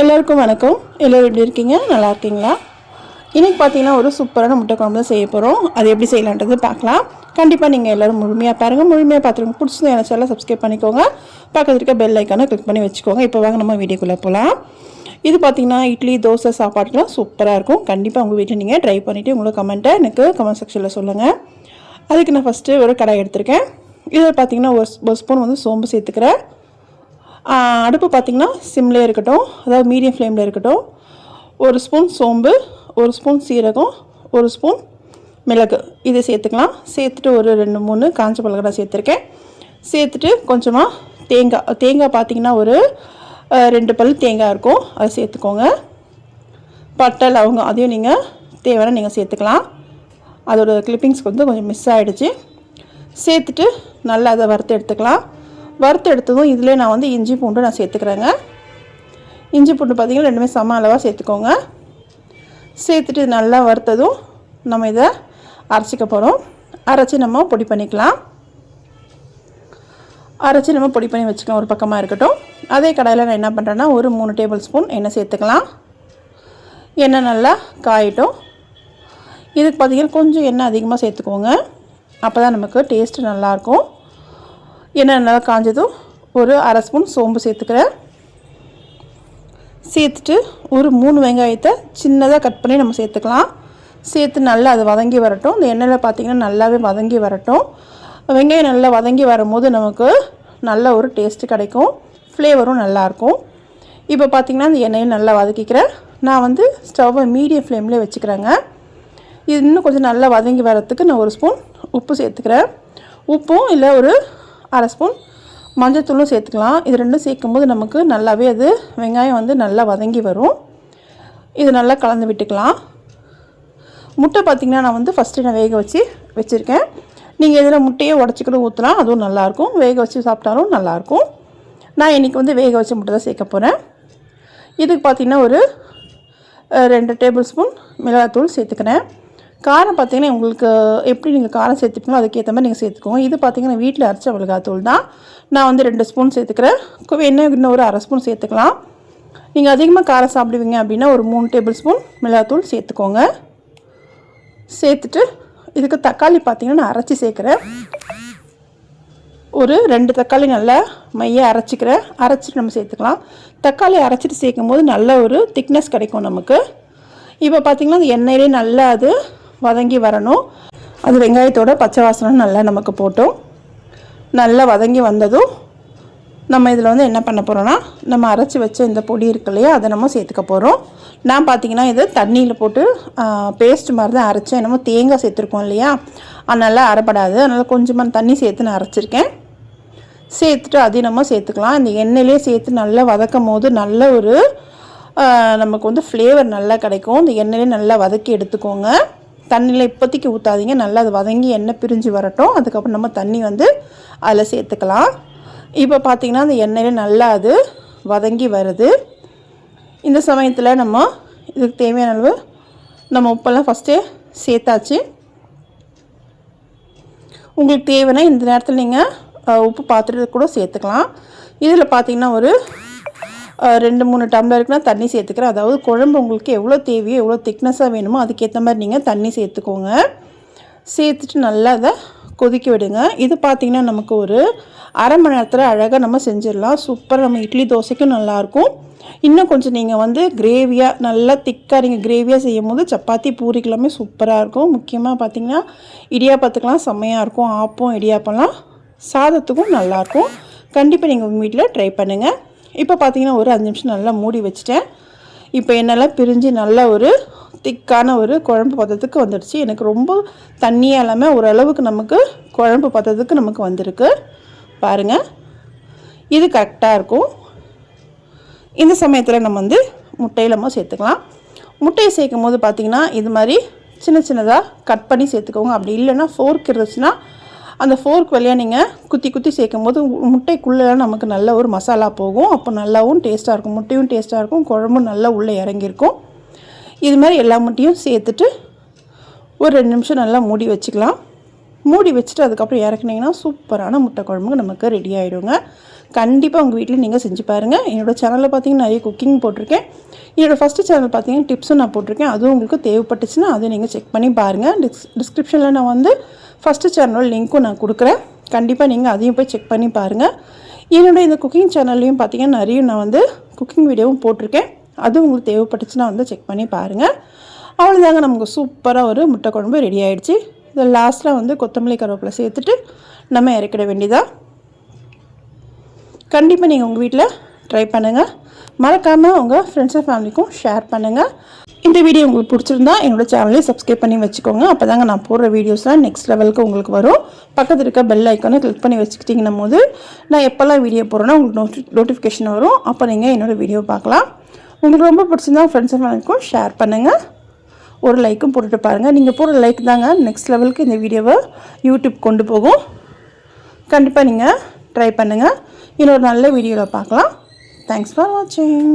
எல்லாருக்கும் வணக்கம். எல்லோரும் எப்படி இருக்கீங்க? நல்லா இருக்கீங்களா? இன்றைக்கி பார்த்தீங்கன்னா ஒரு சூப்பரான முட்டை குழம்பு தான் செய்ய போகிறோம் அது எப்படி செய்யலான்றது பார்க்கலாம் கண்டிப்பாக நீங்கள் எல்லோரும் முழுமையாக பாருங்கள் முழுமையாக பார்த்துருங்க பிடிச்சது எனக்கு சொல்ல சப்ஸ்கிரைப் பண்ணிக்கோங்க. பக்கத்தில் இருக்க பெல் ஐக்கானை கிளிக் பண்ணி வச்சுக்கோங்க. இப்போ வாங்க நம்ம வீடியோக்குள்ளே போகலாம் இது பார்த்தீங்கன்னா இட்லி தோசை சாப்பாடுக்கெலாம் சூப்பராக இருக்கும். கண்டிப்பாக உங்கள் வீட்டில் நீங்கள் ட்ரை பண்ணிவிட்டு உங்களுக்கு கமெண்ட்டை எனக்கு கமெண்ட் செக்ஷனில் சொல்லுங்கள் அதுக்கு நான் ஃபஸ்ட்டு ஒரு கடாய் எடுத்திருக்கேன். இதில் பார்த்தீங்கன்னா ஒரு ஒரு ஸ்பூன் வந்து சோம்பு சேர்த்துக்கிறேன். அடுப்பு பார்த்திங்கன்னா சிம்லேயே இருக்கட்டும் அதாவது மீடியம் ஃப்ளேமில் இருக்கட்டும். ஒரு ஸ்பூன் சோம்பு ஒரு ஸ்பூன் சீரகம் ஒரு ஸ்பூன் மிளகு. இதை சேர்த்துக்கலாம். சேர்த்துட்டு ஒரு ரெண்டு மூணு காஞ்ச மிளகா சேர்த்துருக்கேன். சேர்த்துட்டு கொஞ்சமாக தேங்காய் தேங்காய் பார்த்திங்கன்னா ஒரு ரெண்டு பல் தேங்காய் இருக்கும். அதை சேர்த்துக்கோங்க. பட்டை லவங்கம் அதையும் நீங்கள் தேவையான நீங்கள் சேர்த்துக்கலாம். அதோடய கிளிப்பிங்ஸ்க்கு வந்து கொஞ்சம் மிஸ் ஆகிடுச்சு சேர்த்துட்டு நல்லா அதை வறுத்து எடுத்துக்கலாம். வறுத்து எடுத்ததும் இதிலே நான் வந்து இஞ்சி பூண்டு நான் சேர்த்துக்கிறேங்க. இஞ்சி பூண்டு பார்த்திங்கன்னா ரெண்டுமே சம அளவாக சேர்த்துக்கோங்க. சேர்த்துட்டு இது நல்லா வறுத்ததும் நம்ம இதை அரைச்சிக்க போகிறோம் அரைச்சி நம்ம பொடி பண்ணிக்கலாம். அரைச்சி நம்ம பொடி பண்ணி வச்சுக்கலாம். ஒரு பக்கமாக இருக்கட்டும். அதே கடையில் நான் என்ன பண்ணுறேன்னா ஒரு மூணு டேபிள் ஸ்பூன் எண்ணெய் சேர்த்துக்கலாம். எண்ணெய் நல்லா காயட்டும். இதுக்கு பார்த்தீங்கன்னா கொஞ்சம் எண்ணெய் அதிகமாக சேர்த்துக்கோங்க. அப்போ தான் நமக்கு டேஸ்ட்டு நல்லாயிருக்கும் எண்ணெய் நல்லா காஞ்சதும் ஒரு அரை ஸ்பூன் சோம்பு சேர்த்துக்கிறேன். சேர்த்துட்டு ஒரு மூணு வெங்காயத்தை சின்னதாக கட் பண்ணி நம்ம சேர்த்துக்கலாம். சேர்த்து நல்லா அது வதங்கி வரட்டும். இந்த எண்ணெயில் பார்த்திங்கன்னா நல்லாவே வதங்கி வரட்டும். வெங்காயம் நல்லா வதங்கி வரும்போது நமக்கு நல்ல ஒரு டேஸ்ட்டு கிடைக்கும். ஃப்ளேவரும் நல்லாயிருக்கும் இப்போ பார்த்திங்கன்னா இந்த எண்ணெயும் நல்லா வதக்கிக்கிறேன். நான் வந்து ஸ்டவ்வை மீடியம் ஃப்ளேம்லேயே வச்சுக்கிறேங்க. இது இன்னும் கொஞ்சம் நல்லா வதங்கி வரத்துக்கு நான் ஒரு ஸ்பூன் உப்பு சேர்த்துக்கிறேன். உப்பும் இல்லை ஒரு அரை ஸ்பூன் மஞ்சத்தூளும் சேர்த்துக்கலாம். இது ரெண்டும் சேர்க்கும்போது நமக்கு நல்லாவே அது வெங்காயம் வந்து நல்லா வதங்கி வரும். இது நல்லா கலந்து விட்டுக்கலாம். முட்டை பார்த்திங்கன்னா நான் வந்து ஃபஸ்ட்டு நான் வேக வச்சு வச்சுருக்கேன். நீங்கள் இதில் முட்டையை உடச்சி கூட ஊற்றலாம் அதுவும் நல்லாயிருக்கும் வேக வச்சு சாப்பிட்டாலும் நல்லாயிருக்கும் நான் இன்றைக்கி வந்து வேக வச்ச முட்டை தான் சேர்க்க போகிறேன் இதுக்கு பார்த்திங்கன்னா ஒரு ரெண்டு டேபிள் ஸ்பூன் மிளகாத்தூள் சேர்த்துக்கிறேன். காரம் பார்த்தீங்கன்னா உங்களுக்கு எப்படி நீங்கள் காரம் சேர்த்துப்பீங்களோ அதுக்கேற்ற மாதிரி நீங்கள் சேர்த்துக்கோங்க. இது பார்த்தீங்கன்னா வீட்டில் அரைச்ச மிளகாத்தூள் தான். நான் வந்து ரெண்டு ஸ்பூன் சேர்த்துக்கிறேன். என்ன இன்னும் ஒரு அரை ஸ்பூன் சேர்த்துக்கலாம். நீங்கள் அதிகமாக காரம் சாப்பிடுவீங்க அப்படின்னா ஒரு மூணு டேபிள் ஸ்பூன் மிளகாத்தூள் சேர்த்துக்கோங்க. சேர்த்துட்டு இதுக்கு தக்காளி பார்த்தீங்கன்னா நான் அரைச்சி சேர்க்குறேன். ஒரு ரெண்டு தக்காளி நல்லா மைய அரைச்சிக்கிறேன். அரைச்சிட்டு நம்ம சேர்த்துக்கலாம். தக்காளி அரைச்சிட்டு சேர்க்கும் போது நல்ல ஒரு திக்னஸ் கிடைக்கும் நமக்கு. இப்போ பார்த்திங்கன்னா அந்த எண்ணெயிலே நல்லா அது வதங்கி வரணும். அது வெங்காயத்தோட பச்சை வாசனை நல்லா நமக்கு போட்டோம். நல்லா வதங்கி வந்ததும் நம்ம இதில் வந்து என்ன பண்ண போகிறோன்னா நம்ம அரைச்சி வச்ச இந்த பொடி இருக்கு இல்லையா அதை நம்ம சேர்த்துக்க போகிறோம் நான் பார்த்தீங்கன்னா இது தண்ணியில் போட்டு பேஸ்ட் மாதிரி தான் அரைச்சேன். என்னமோ தேங்காய் சேர்த்துருக்கோம் இல்லையா அதனால் அரைப்படாது. அதனால் கொஞ்சமாக தண்ணி சேர்த்து நான் அரைச்சிருக்கேன். சேர்த்துட்டு அதையும் நம்ம சேர்த்துக்கலாம். இந்த எண்ணெயிலே சேர்த்து நல்லா வதக்கும் போது நல்ல ஒரு நமக்கு வந்து ஃப்ளேவர் நல்லா கிடைக்கும். இந்த எண்ணெயிலே நல்லா வதக்கி எடுத்துக்கோங்க. தண்ணியில் இப்போதைக்கு ஊற்றாதீங்க நல்லா அது வதங்கி எண்ணெய் பிரிஞ்சு வரட்டும். அதுக்கப்புறம் நம்ம தண்ணி வந்து அதில் சேர்த்துக்கலாம். இப்போ பார்த்திங்கன்னா அந்த எண்ணெயில் நல்லா அது வதங்கி வருது. இந்த சமயத்தில் நம்ம இதுக்கு தேவையான அளவு நம்ம உப்பெல்லாம் ஃபஸ்ட்டே சேர்த்தாச்சு. உங்களுக்கு தேவைன்னா இந்த நேரத்தில் நீங்கள் உப்பு பாத்திரத்தை கூட சேர்த்துக்கலாம். இதில் பார்த்தீங்கன்னா ஒரு ரெண்டு மூணு டம்ளருக்குனா தண்ணி சேர்த்துக்கிறேன். அதாவது குழம்பு உங்களுக்கு எவ்வளோ தேவையோ எவ்வளோ திக்னஸாக வேணுமோ அதுக்கேற்ற மாதிரி நீங்கள் தண்ணி சேர்த்துக்கோங்க. சேர்த்துட்டு நல்லா அதை கொதிக்க விடுங்க. இது பார்த்திங்கன்னா நமக்கு ஒரு அரை மணி நேரத்தில் அழகாக நம்ம செஞ்சிடலாம். சூப்பராக நம்ம இட்லி தோசைக்கும் நல்லாயிருக்கும். இன்னும் கொஞ்சம் நீங்கள் வந்து கிரேவியாக நல்லா திக்காக நீங்கள் கிரேவியாக செய்யும் போது சப்பாத்தி பூரிக்கெல்லாமே சூப்பராக இருக்கும். முக்கியமாக பார்த்தீங்கன்னா இடியாப்பத்துக்கெலாம் செம்மையாக இருக்கும். ஆப்பம் இடியாப்பம்லாம் சாதத்துக்கும் நல்லாயிருக்கும். கண்டிப்பாக நீங்கள் உங்கள் வீட்டில் ட்ரை பண்ணுங்கள் இப்போ பார்த்தீங்கன்னா ஒரு அஞ்சு நிமிஷம் நல்லா மூடி வச்சுட்டேன். இப்போ என்னெல்லாம் பிரிஞ்சு நல்ல ஒரு திக்கான ஒரு குழம்பு பதத்துக்கு வந்துடுச்சு. எனக்கு ரொம்ப தண்ணியாக இல்லாமல் ஓரளவுக்கு நமக்கு குழம்பு பதத்துக்கு நமக்கு வந்திருக்கு. பாருங்கள் இது கரெக்டாக இருக்கும். இந்த சமயத்தில் நம்ம வந்து முட்டையில் நம்ம சேர்த்துக்கலாம். முட்டையை சேர்க்கும் போது பார்த்திங்கன்னா இது மாதிரி சின்ன சின்னதாக கட் பண்ணி சேர்த்துக்கோங்க. அப்படி இல்லைன்னா ஃபோர்க் இருந்துச்சுன்னா அந்த ஃபோர்க் வழியாக நீங்கள் குத்தி குத்தி சேர்க்கும் போது முட்டைக்குள்ளே நமக்கு நல்ல ஒரு மசாலா போகும். அப்போ நல்லாவும் டேஸ்ட்டாக இருக்கும். முட்டையும் டேஸ்ட்டாக இருக்கும். குழம்பும் நல்லா உள்ளே இறங்கியிருக்கும். இது மாதிரி எல்லா முட்டையும் சேர்த்துட்டு ஒரு ரெண்டு நிமிஷம் நல்லா மூடி வச்சுக்கலாம். மூடி வச்சுட்டு அதுக்கப்புறம் இறக்குனீங்கன்னா சூப்பரான முட்டை குழம்புக்கு நமக்கு ரெடி ஆகிடுங்க கண்டிப்பாக உங்கள் வீட்டில் நீங்கள் செஞ்சு பாருங்கள் என்னோடய சேனலில் பார்த்தீங்கன்னா நிறைய குக்கிங் போட்டிருக்கேன். என்னோடய ஃபஸ்ட்டு சேனல் பார்த்தீங்கன்னா டிப்ஸும் நான் போட்டிருக்கேன். அதுவும் உங்களுக்கு தேவைப்பட்டுச்சுன்னா அதை நீங்கள் செக் பண்ணி பாருங்கள் டிஸ் டிஸ்கிரிப்ஷனில் நான் வந்து ஃபஸ்ட்டு சேனல் லிங்க்கும் நான் கொடுக்குறேன். கண்டிப்பாக நீங்கள் அதையும் போய் செக் பண்ணி பாருங்கள் என்னுடைய இந்த குக்கிங் சேனல்லையும் பார்த்தீங்கன்னா நிறைய நான் வந்து குக்கிங் வீடியோவும் போட்டிருக்கேன். அதுவும் உங்களுக்கு தேவைப்பட்டுச்சுன்னா வந்து செக் பண்ணி பாருங்கள் அவ்வளோதாங்க நமக்கு சூப்பராக ஒரு முட்டை குழம்பு ரெடி ஆகிடுச்சு இதை லாஸ்ட்டில் வந்து கொத்தமல்லி கருவேப்பிலை சேர்த்துட்டு நம்ம இறக்கிட வேண்டியதாக கண்டிப்பாக நீங்கள் உங்கள் வீட்டில் ட்ரை பண்ணுங்கள் மறக்காமல் உங்கள் ஃப்ரெண்ட்ஸ் அண்ட் ஃபேமிலிக்கும் ஷேர் பண்ணுங்கள் இந்த வீடியோ உங்களுக்கு பிடிச்சிருந்தா என்னோட சேனலையும் சப்ஸ்கிரைப் பண்ணி வச்சுக்கோங்க. அப்போ தாங்க நான் போடுற வீடியோஸ்லாம் நெக்ஸ்ட் லெவலுக்கு உங்களுக்கு வரும். பக்கத்தில் இருக்க பெல் ஐக்கானை கிளிக் பண்ணி வச்சுக்கிட்டிங்கன்னும் போது நான் எப்போல்லாம் வீடியோ போடுறேன்னா உங்களுக்கு நோட்டி நோட்டிஃபிகேஷன் வரும். அப்போ நீங்கள் என்னோடய வீடியோ பார்க்கலாம். உங்களுக்கு ரொம்ப பிடிச்சிருந்தா ஃப்ரெண்ட்ஸ் அண்ட் ஃபேமிலிக்கும் ஷேர் பண்ணுங்கள் ஒரு லைக்கும் போட்டுட்டு பாருங்கள் நீங்கள் போடுற லைக் தாங்க நெக்ஸ்ட் லெவலுக்கு இந்த வீடியோவை யூடியூப் கொண்டு போகும். கண்டிப்பாக நீங்கள் ட்ரை பண்ணுங்கள் இன்னொரு நல்ல வீடியோவில் பார்க்கலாம். தேங்க்ஸ் ஃபார் வாட்சிங்